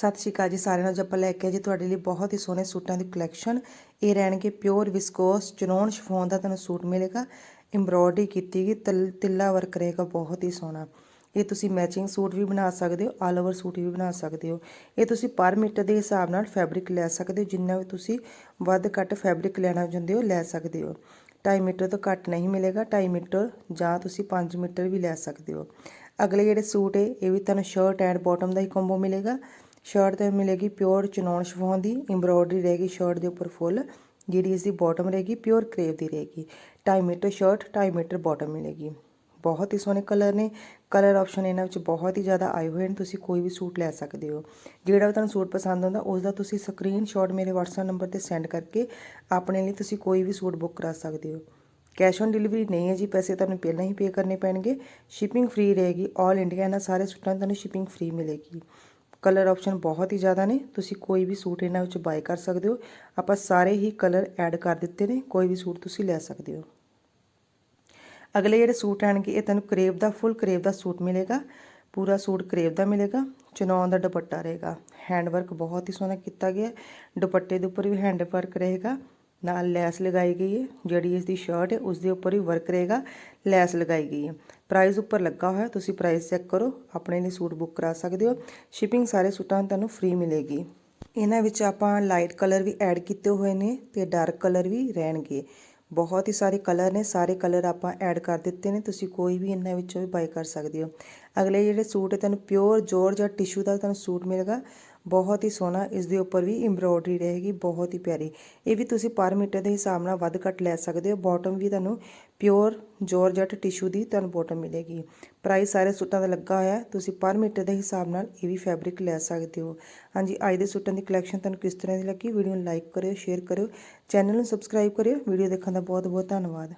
ਸਤਿ ਸ਼੍ਰੀ ਅਕਾਲ ਜੀ ਸਾਰਿਆਂ ਨੂੰ। ਅੱਜ ਆਪਾਂ ਲੈ ਕੇ ਆਏ ਜੀ ਤੁਹਾਡੇ ਲਈ ਬਹੁਤ ਹੀ ਸੋਹਣੇ ਸੂਟਾਂ ਦੀ ਕਲੈਕਸ਼ਨ ਇਹ ਰਹਿਣਗੇ ਪਿਓਰ ਵਿਸਕੋਸ ਚਨੋਨ ਸ਼ਿਫੋਨ ਦਾ ਤੁਹਾਨੂੰ ਸੂਟ ਮਿਲੇਗਾ। ਐਮਬ੍ਰੋਇਡਰੀ ਕੀਤੀ ਗਈ, ਤਿਲ- ਤਿੱਲਾ ਵਰਕ ਰਹੇਗਾ, ਬਹੁਤ ਹੀ ਸੋਹਣਾ। ਇਹ ਤੁਸੀਂ ਮੈਚਿੰਗ ਸੂਟ ਵੀ ਬਣਾ ਸਕਦੇ ਹੋ ਆਲ ਓਵਰ ਸੂਟ ਵੀ ਬਣਾ ਸਕਦੇ ਹੋ। ਇਹ ਤੁਸੀਂ ਪਰ ਮੀਟਰ ਦੇ ਹਿਸਾਬ ਨਾਲ ਫੈਬਰਿਕ ਲੈ ਸਕਦੇ ਹੋ, ਜਿੰਨਾ ਵੀ ਤੁਸੀਂ ਵੱਧ ਘੱਟ ਫੈਬਰਿਕ ਲੈਣਾ ਚਾਹੁੰਦੇ ਹੋ, ਲੈ ਸਕਦੇ ਹੋ। 2.5 ਮੀਟਰ ਤੋਂ ਘੱਟ ਨਹੀਂ ਮਿਲੇਗਾ 2.5 ਮੀਟਰ ਜਾਂ ਤੁਸੀਂ 5 ਮੀਟਰ ਵੀ ਲੈ ਸਕਦੇ ਹੋ। ਅਗਲੇ ਜਿਹੜੇ ਸੂਟ ਹੈ, ਇਹ ਵੀ ਤੁਹਾਨੂੰ ਸ਼ਰਟ ਐਂਡ ਬਾਟਮ ਦਾ ਹੀ ਕੰਬੋ ਮਿਲੇਗਾ। ਸ਼ਰਟ ਤੇ ਮਿਲੇਗੀ ਪਿਓਰ ਚਨੌਨ ਸ਼ਿਫੋਨ ਦੀ ਐਮਬ੍ਰੋਇਡਰੀ ਰਹੇਗੀ ਸ਼ਰਟ ਦੇ ਉੱਪਰ ਫੁੱਲ, ਜਿਹੜੀ ਇਸ ਦੀ ਬਾਟਮ ਰਹੇਗੀ ਪਿਓਰ ਕਰੇਵ ਦੀ ਰਹੇਗੀ। 2.5 ਮੀਟਰ ਸ਼ਰਟ 2.5 ਮੀਟਰ ਬਾਟਮ ਮਿਲੇਗੀ। ਬਹੁਤ ਹੀ ਸੋਹਣੇ ਕਲਰ ਨੇ। ਕਲਰ ਆਪਸ਼ਨ ਇਹਨਾਂ ਵਿੱਚ ਬਹੁਤ ਹੀ ਜ਼ਿਆਦਾ ਆਏ ਹੋਏ ਨੇ, ਤੁਸੀਂ ਕੋਈ ਵੀ ਸੂਟ ਲੈ ਸਕਦੇ ਹੋ। ਜਿਹੜਾ ਵੀ ਤੁਹਾਨੂੰ ਸੂਟ ਪਸੰਦ ਆਉਂਦਾ ਉਸ ਦਾ ਤੁਸੀਂ ਸਕਰੀਨਸ਼ਾਟ ਮੇਰੇ WhatsApp ਨੰਬਰ ਤੇ ਸੈਂਡ ਕਰਕੇ ਆਪਣੇ ਲਈ ਤੁਸੀਂ ਕੋਈ ਵੀ ਸੂਟ ਬੁੱਕ ਕਰਾ ਸਕਦੇ ਹੋ। ਕੈਸ਼ ਔਨ ਡਿਲੀਵਰੀ ਨਹੀਂ ਹੈ ਜੀ, ਪੈਸੇ ਤੁਹਾਨੂੰ ਪਹਿਲਾਂ ਹੀ ਪੇ ਕਰਨੇ ਪੈਣਗੇ। ਸ਼ਿਪਿੰਗ ਫ੍ਰੀ ਰਹੇਗੀ 올 ਇੰਡੀਆ ਇਹਨਾਂ ਸਾਰੇ ਸੂਟਾਂ ਦੀ ਤੁਹਾਨੂੰ ਸ਼ਿਪਿੰਗ ਫ੍ਰੀ ਮਿਲੇਗੀ। ਕਲਰ ਆਪਸ਼ਨ ਬਹੁਤ ਹੀ ਜ਼ਿਆਦਾ ਨੇ। ਤੁਸੀਂ ਕੋਈ ਵੀ ਸੂਟ ਇਹਨਾਂ ਵਿੱਚ ਬਾਏ ਕਰ ਸਕਦੇ ਹੋ। ਆਪਾਂ ਸਾਰੇ ਹੀ ਕਲਰ ਐਡ ਕਰ ਦਿੱਤੇ ਨੇ। ਕੋਈ ਵੀ ਸੂਟ ਤੁਸੀਂ ਲੈ ਸਕਦੇ ਹੋ। ਅਗਲੇ ਜਿਹੜੇ ਸੂਟ ਆਣਗੇ, ਇਹ ਤੁਹਾਨੂੰ ਕਰੇਵ ਦਾ ਫੁੱਲ ਕਰੇਵ ਦਾ ਸੂਟ ਮਿਲੇਗਾ। ਪੂਰਾ ਸੂਟ ਕਰੇਵ ਦਾ ਮਿਲੇਗਾ। ਚਨੌਨ ਦਾ ਦੁਪੱਟਾ ਰਹੇਗਾ। ਹੈਂਡ ਵਰਕ ਬਹੁਤ ਹੀ ਸੋਹਣਾ ਕੀਤਾ ਗਿਆ। ਦੁਪੱਟੇ ਦੇ ਉੱਪਰ ਵੀ ਹੈਂਡ ਵਰਕ ਰਹੇਗਾ। ਨਾਲ ਲੈਸ ਲਗਾਈ ਗਈ ਹੈ। ਜਿਹੜੀ ਇਸ ਦੀ ਸ਼ਰਟ ਹੈ ਉਸ ਦੇ ਉੱਪਰ ਵੀ ਵਰਕ ਰਹੇਗਾ। ਲੈਸ ਲਗਾਈ ਗਈ ਹੈ। ਪ੍ਰਾਈਸ ਉੱਪਰ ਲੱਗਾ ਹੋਇਆ, ਤੁਸੀਂ ਪ੍ਰਾਈਸ ਚੈੱਕ ਕਰੋ। ਆਪਣੇ ਲਈ ਸੂਟ ਬੁੱਕ ਕਰਾ ਸਕਦੇ ਹੋ। ਸ਼ਿਪਿੰਗ ਸਾਰੇ ਸੂਟਾਂ ਤੁਹਾਨੂੰ ਫ੍ਰੀ ਮਿਲੇਗੀ। ਇਹਨਾਂ ਵਿੱਚ ਆਪਾਂ ਲਾਈਟ ਕਲਰ ਵੀ ਐਡ ਕੀਤੇ ਹੋਏ ਨੇ ਤੇ ਡਾਰਕ ਕਲਰ ਵੀ ਰਹਿਣਗੇ। ਬਹੁਤ ਹੀ ਸਾਰੇ ਕਲਰ ਨੇ। ਸਾਰੇ ਕਲਰ ਆਪਾਂ ਐਡ ਕਰ ਦਿੱਤੇ ਨੇ। ਤੁਸੀਂ ਕੋਈ ਵੀ ਇਹਨਾਂ ਵਿੱਚੋਂ ਵੀ ਬਾਈ ਕਰ ਸਕਦੇ ਹੋ। ਅਗਲੇ ਜਿਹੜੇ ਸੂਟ ਹੈ, ਤੁਹਾਨੂੰ ਪਿਓਰ ਜੋਰਜ ਟਿਸ਼ੂ ਦਾ ਤੁਹਾਨੂੰ ਸੂਟ ਮਿਲੇਗਾ। ਬਹੁਤ ਹੀ ਸੋਹਣਾ ਇਸ ਦੇ ਉੱਪਰ ਵੀ ਐਮਬ੍ਰੋਇਡਰੀ ਰਹੇਗੀ, ਬਹੁਤ ਹੀ ਪਿਆਰੀ। ਇਹ ਵੀ ਤੁਸੀਂ ਪਰ ਮੀਟਰ ਦੇ ਹਿਸਾਬ ਨਾਲ ਵੱਧ ਘੱਟ ਲੈ ਸਕਦੇ ਹੋ। ਬਾਟਮ ਵੀ ਤੁਹਾਨੂੰ ਪਿਓਰ ਜੋਰਜਟ ਟਿਸ਼ੂ ਦੀ ਤੁਹਾਨੂੰ ਬਾਟਮ ਮਿਲੇਗੀ। ਪ੍ਰਾਈਸ ਸਾਰੇ ਸੂਟਾਂ ਦਾ ਲੱਗਾ ਹੋਇਆ, ਤੁਸੀਂ ਪਰ ਮੀਟਰ ਦੇ ਹਿਸਾਬ ਨਾਲ ਇਹ ਵੀ ਫੈਬਰਿਕ ਲੈ ਸਕਦੇ ਹੋ। ਹਾਂਜੀ, ਅੱਜ ਦੇ ਸੂਟਾਂ ਦੀ ਕਲੈਕਸ਼ਨ ਤੁਹਾਨੂੰ ਕਿਸ ਤਰ੍ਹਾਂ ਦੀ ਲੱਗੀ? ਵੀਡੀਓ ਨੂੰ ਲਾਈਕ ਕਰਿਓ ਸ਼ੇਅਰ ਕਰਿਓ ਚੈਨਲ ਨੂੰ ਸਬਸਕ੍ਰਾਈਬ ਕਰਿਓ। ਵੀਡੀਓ ਦੇਖਣ ਦਾ ਬਹੁਤ ਬਹੁਤ ਧੰਨਵਾਦ।